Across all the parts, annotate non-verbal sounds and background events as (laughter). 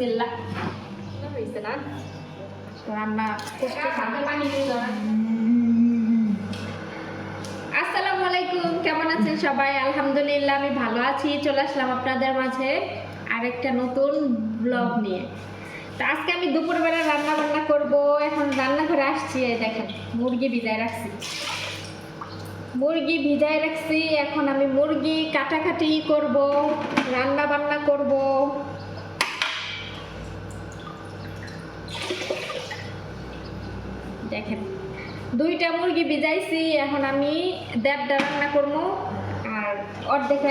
বিসমিল্লাহ হয়েছে না রান্না করতে পানি আসসালামু আলাইকুম কেমন আছেন সবাই আলহামদুলিল্লাহ আমি ভালো আছি চলে আসলাম আপনাদের মাঝে আরেকটা নতুন ব্লগ নিয়ে তো আজকে আমি দুপুরবেলা রান্না বান্না করব এখন রান্নাঘরে আসছি দেখেন মুরগি ভিজায় রাখছি মুরগি ভিজায় রাখছি এখন আমি মুরগি কাটাকাটি করব রান্না বান্না করব দেখেন, দুইটা মুরগি ভিজাইছি, এখন আমি দেড়টা রান্না করব, আর অর্ধেক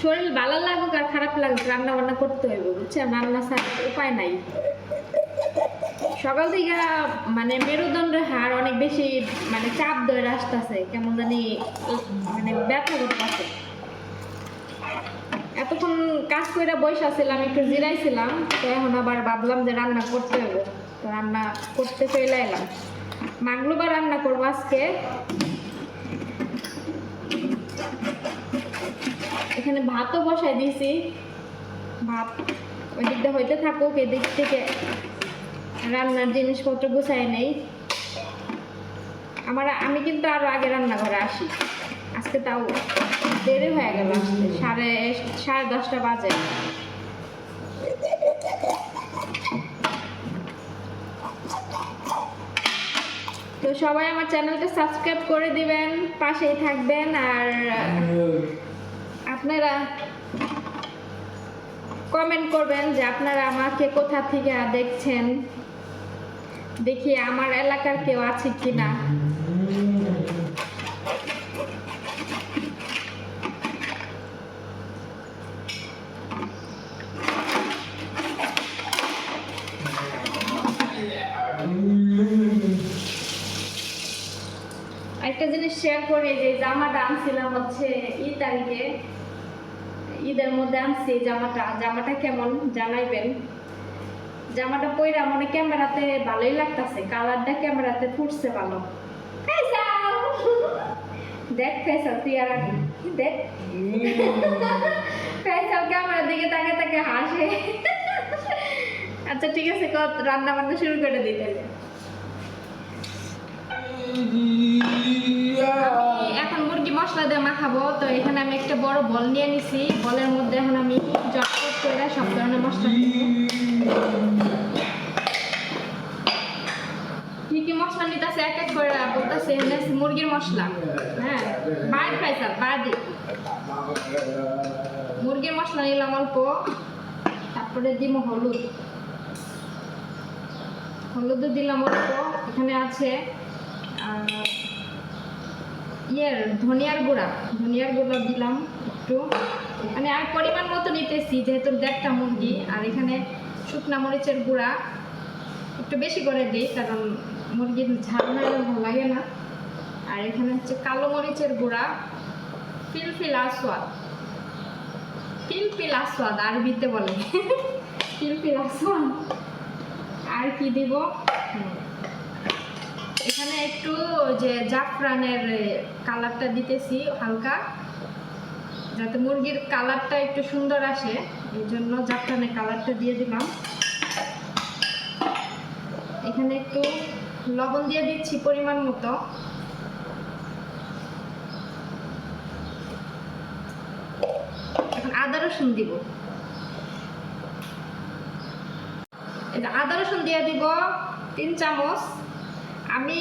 শরীর ভালো লাগুক আর খারাপ লাগুক রান্না বান্না করতে হইব, বুঝছেন? রান্না ছাড়া উপায় নাই। সকাল থেকে মানে মেরুদণ্ডের হার অনেক বেশি মানে চাপ ধরে আসতেছে, কেমন জানি মানে ব্যথা করতেছে। এতক্ষণ কাজ করে বসে আছিলাম একটু জিরাইছিলাম, তো এখন আবার ভাবলাম যে রান্না করতে হবে। তো রান্না করতে চলে এলাম মাগলুবার রান্না করব আজকে। এখানে ভাতও বসাই দিয়েছি। ভাত ওই দিকটা হইতে থাকুক, এদিক থেকে রান্নার জিনিসপত্র গুছাই নেই। আমার আমি কিন্তু আরও আগে রান্নাঘরে আসি। আজকে তাও দেরি হয়ে গেল আসতে। সাড়ে সাড়ে দশটা বাজে। তো সবাই আমার চ্যানেলটা সাবস্ক্রাইব করে দিবেন, পাশেই থাকবেন, আর আপনারা কমেন্ট করবেন যে আপনারা আমাকে কোথা থেকে দেখছেন, দেখি আমার এলাকার কেউ আছে কিনা একটা জিনিস শেয়ার করি যে জামাটা আনছিলাম হচ্ছে ঈদ তারিখে। ঈদের মধ্যে আনছি জামাটা। জামাটা কেমন জানাইবেন? জামাটা পইরা মনে ক্যামেরাতে ভালোই লাগতাছে কালারটা ক্যামেরাতে ফুটছে ভালো। দেখ ফেসাল তুই আর আমি। দেখ। ফেসাল ক্যামেরার দিকে তাকে তাকে হাসে। আচ্ছা ঠিক আছে কত রান্না বান্না শুরু করে দিতে এখন মুরগি মশলা দিয়ে মাখাবো, তো এখানে আমি একটা বড় বল নিয়ে নিছি। বলের মধ্যে এখন আমি সব ধরনের মশলা কি মশলা নিতেছে? এক এক করে বলতেছে মুরগির মশলা। হ্যাঁ বাইর খাইছাল বাদি মুরগির মশলা নিলাম অল্প, তারপরে দিব হলুদ। হলুদ দিলাম অল্প, এখানে আছে ইয়ের, ধনিয়ার গুঁড়া ধনিয়ার গুঁড়া দিলাম একটু। মানে আর পরিমাণ মতো নিতেছি, যেহেতু দেড়টা মুরগি, আর এখানে শুকনা মরিচের গুঁড়া একটু বেশি করে দিই, কারণ মুরগির ঝাল না, ভালো লাগে না। আর এখানে হচ্ছে কালো মরিচের গুঁড়া, ফিলফিল আসওয়াদ ফিলফিল আসওয়াদ আরবিতে বলে। (laughs) ফিলফিল আসওয়াদ আর কি দিব। এখানে একটু যে জাফরানের কালারটা দিতেছি হালকা, যাতে মুরগির কালারটা একটু সুন্দর আসে। এই জন্য জাফরানের কালারটা দিয়ে দিলাম। এখানে একটু লবণ দিয়ে দিচ্ছি পরিমাণ মতো। এখন আদা রসুন দিব। আদা রসুন দিয়ে দিব তিন চামচ। আমি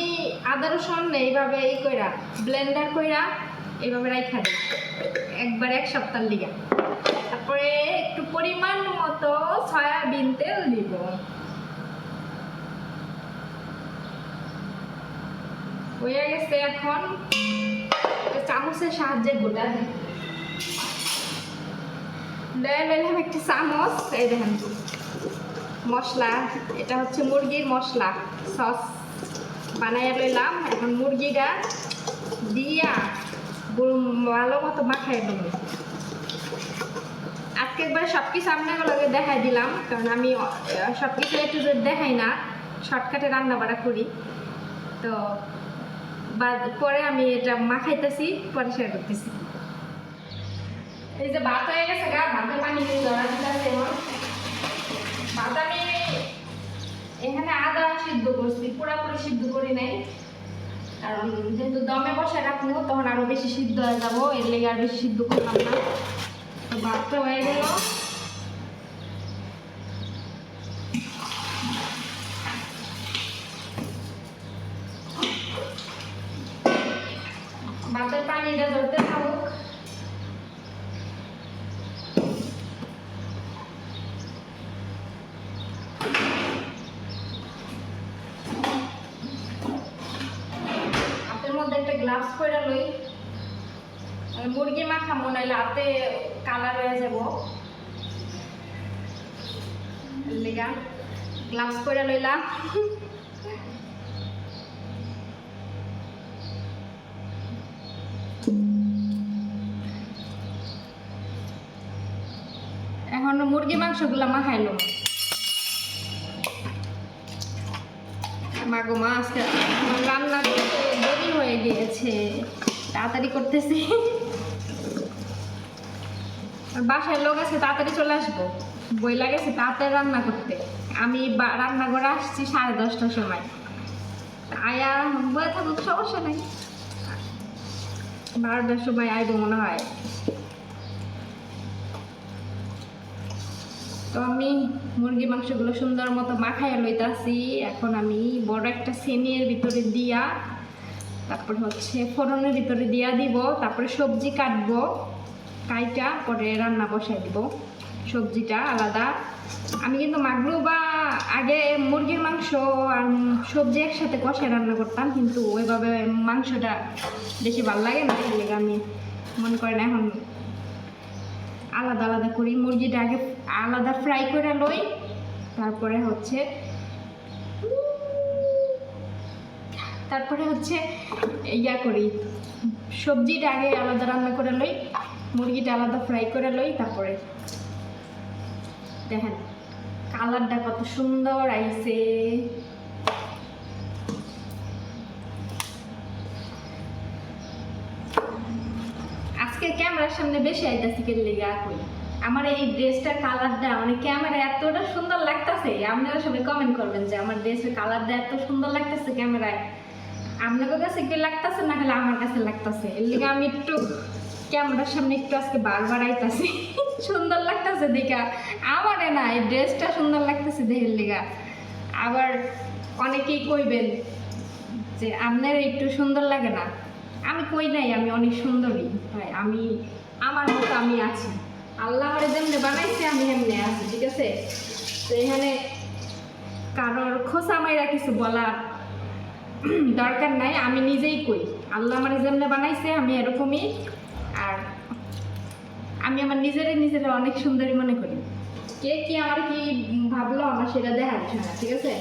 আদা রসুন এইভাবে এই কইরা ব্লেন্ডার কইরা এইভাবে রাইখা দিই। একবার এক সপ্তাহ লিগা। তারপরে একটু পরিমাণ মতো সয়াবিন তেল দিব। হয়ে গেছে এখন চামচের সাহায্যে গোটা দিই। লইলাম একটা চামচ, এই দেখেন মশলা, এটা হচ্ছে মুরগির মশলা, সস। বানাইয়া লইলাম, এখন মুরগিটা দিয়া ভালো মতো মাখাই দেব আজকে একবার সব কিছু আপনাগুলোকে দেখাই দিলাম, কারণ আমি সব কিছু একটু দেখাই না, শর্টকাটে রান্না বাড়া করি। তো পরে আমি এটা মাখাইতেছি, পরে শেয়ার করতেছি। এই যে ভাত হয়ে গেছে গা, ভাতের পানি ধরা দিতেছে ভাত আমি সিদ্ধ করছি, পুরাপুরি সিদ্ধ করি নাই। কারণ যেহেতু দমে বসে রাখব, তখন আরও বেশি সিদ্ধ হয়ে যাব, এর লেগে আর বেশি সিদ্ধ করলাম না। তো ভাতটা হয়ে গেল ভাতের পানিটা ধরতে থাকুক হাতের গ্লাভস করে লই। মুরগি মাখা মনে হইলে হাতে কালার হয়ে যাব। লেগা গ্লাভস করে লইলাম এখন মুরগি মাংসগুলো মাখাইলো মাগো মা, আজকে রান্না হয়ে গিয়েছে। তাড়াতাড়ি করতেছি। বাসায় লোক আছে, তাড়াতাড়ি চলে আসব। বই লাগেছে, তাড়াতাড়ি রান্না করতে। আমি রান্না করে আসছি সাড়ে দশটার সময়। আয়া বয়ে থাকুক, সমস্যা নেই। বারোটার সময় আইবো মনে হয়। তো আমি মুরগি মাংসগুলো সুন্দর মতো মাখাইয়া লইতাছি। এখন আমি বড় একটা সেমিয়ের ভিতরে দিয়া তারপর হচ্ছে ফোড়নের ভিতরে দিয়া দিব, তারপরে সবজি কাটবো, কাইটা, পরে রান্না বসাই দিব। সবজিটা আলাদা। আমি কিন্তু মাগরু বা আগে মুরগির মাংস আর সবজি একসাথে কষায় রান্না করতাম, কিন্তু ওইভাবে মাংসটা বেশি ভালো লাগে না লেগে আমি মনে করেন এখন আলাদা আলাদা করি। মুরগিটা আগে আলাদা ফ্রাই করে লই, তারপরে হচ্ছে তারপরে হচ্ছে ইয়া করি সবজিটা আগে আলাদা রান্না করে লই, মুরগিটা আলাদা ফ্রাই করে লই, তারপরে দেখেন কালারটা কত সুন্দর আইছে। আজকে ক্যামেরার সামনে বেশি আইতাছি কে লেগা কই। আমার এই ড্রেসটার কালারটা মানে ক্যামেরা এতটা সুন্দর লাগতেছে আপনারা সবাই কমেন্ট করবেন যে আমার ড্রেসের কালারটা এত সুন্দর লাগতেছে ক্যামেরায়। আপনাদের কাছে কি লাগতাছে না হলে আমার কাছে লাগতাছে? এর লিগে আমি একটু ক্যামেরার সামনে একটু আজকে বারবার আইতাছি সুন্দর লাগতাছে দেখা। আমারে না, এই ড্রেসটা সুন্দর লাগতেছে দেহের লিগা। আবার অনেকেই কইবেন যে, আপনার একটু সুন্দর লাগে না। আমি কই নাই, আমি অনেক সুন্দরী। ভাই, আমি, আমার মতো আমি আছি। আল্লাহ আমার যেমনি বানাইছে, আমি এমনি আছি, ঠিক আছে? তো এখানে কারোর খোসা মাইরা কিছু বলার (clears throat) দরকার নাই, আমি নিজেই কই আল্লাহ আমার জন্য বানাইছে, আমি এরকমই। আর আমি আমার নিজেরে নিজেরা অনেক সুন্দরী মনে করি। কে কি আমার কি ভাবলো, আমার সেটা দেখার না ঠিক আছে?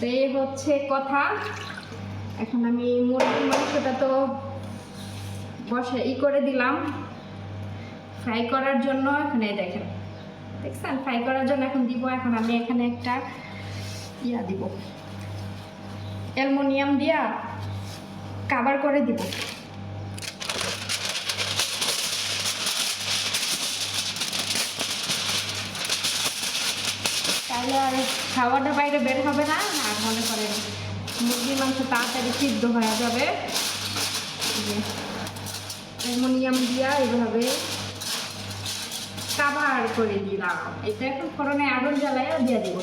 তো এই হচ্ছে কথা। এখন আমি মুরগির মাংসটা তো বসে ই করে দিলাম। ফ্রাই করার জন্য এখানে দেখেন। দেখছেন? ফ্রাই করার জন্য এখন দিব। এখন আমি এখানে একটা ইয়া দিব। অ্যালমোনিয়াম দিয়া কাভার করে দিব। তাহলে আর খাওয়াটা বাইরে বের হবে না, আর মনে করেন মুরগির মাংস তাড়াতাড়ি সিদ্ধ হয়ে যাবে। অ্যালমোনিয়াম দিয়া এইভাবে কাভার করে দিলাম। এটা এখন ফোড়নে আগুন জ্বালাইয়া দিয়ে দিব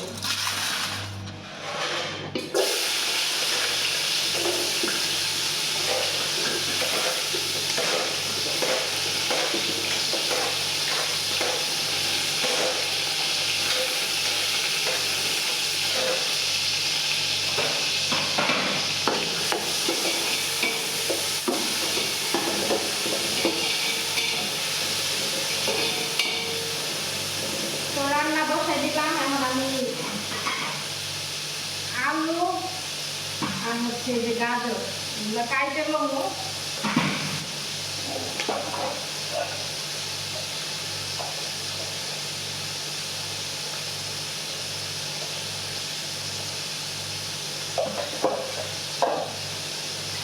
তো রান্না বসাই দিলাম এখন আমি আলু আর হচ্ছে যে গাজর লবো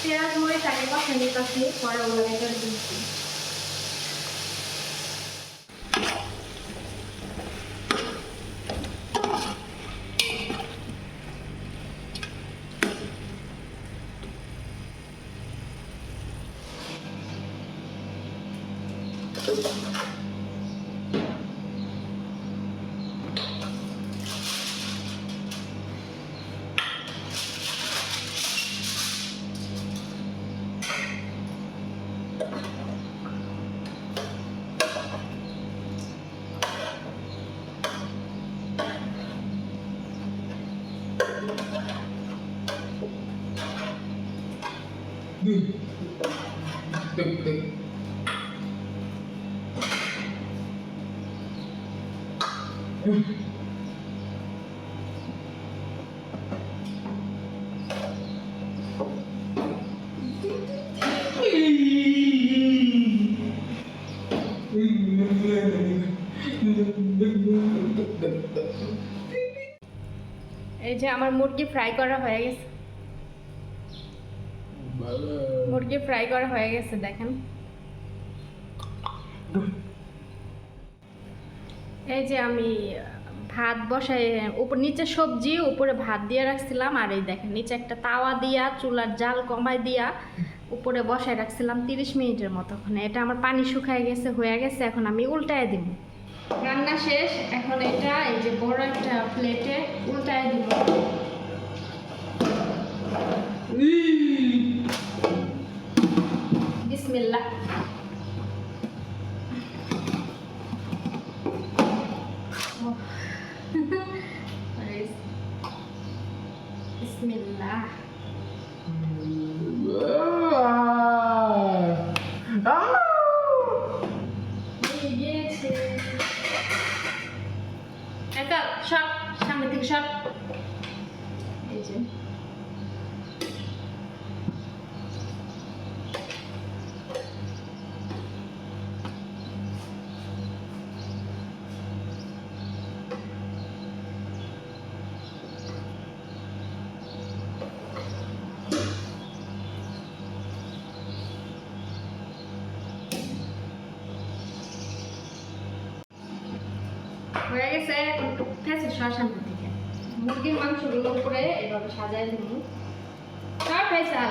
পেঁয়াজ মরিচ আগে কষে নিতেছি পরে ওগুলো দিচ্ছি। 对对对。এই যে আমার মুরগি ফ্রাই করা হয়ে গেছে। মুরগি ফ্রাই করা হয়ে গেছে দেখেন। এই যে আমি ভাত বসাই উপর নিচে সবজি উপরে ভাত দিয়ে রাখছিলাম আর এই দেখেন নিচে একটা তাওয়া দিয়া চুলার জাল কমাই দিয়া উপরে বসায় রাখছিলাম তিরিশ মিনিটের মতো। ওখানে এটা আমার পানি শুকায় গেছে হয়ে গেছে এখন আমি উল্টায় দিব। রান্না শেষ এখন এটা এই যে বড় একটা প্লেটে উল্টায় দিব। বিসমিল্লাহ। বিসমিল্লাহ হয়ে গেছে ফেসে শ্মশান থেকে মুরগির মাংসগুলো উপরে এভাবে সাজায় দিন সব ফেসাল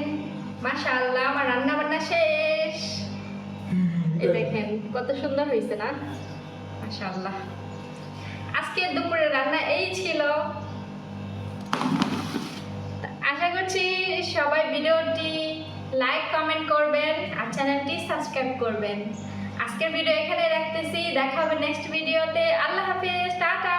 দেখেন মাশাল্লাহ আমার রান্না বান্না শেষ। এই দেখেন কত সুন্দর হয়েছে না? মাশাল্লাহ আজকে দুপুরের রান্না এই ছিল। আশা করছি সবাই ভিডিওটি লাইক কমেন্ট করবেন আর চ্যানেলটি সাবস্ক্রাইব করবেন। আজকের ভিডিও এখানে রাখতেছি। দেখা হবে নেক্সট ভিডিওতে। আল্লাহ হাফিজ টাটা।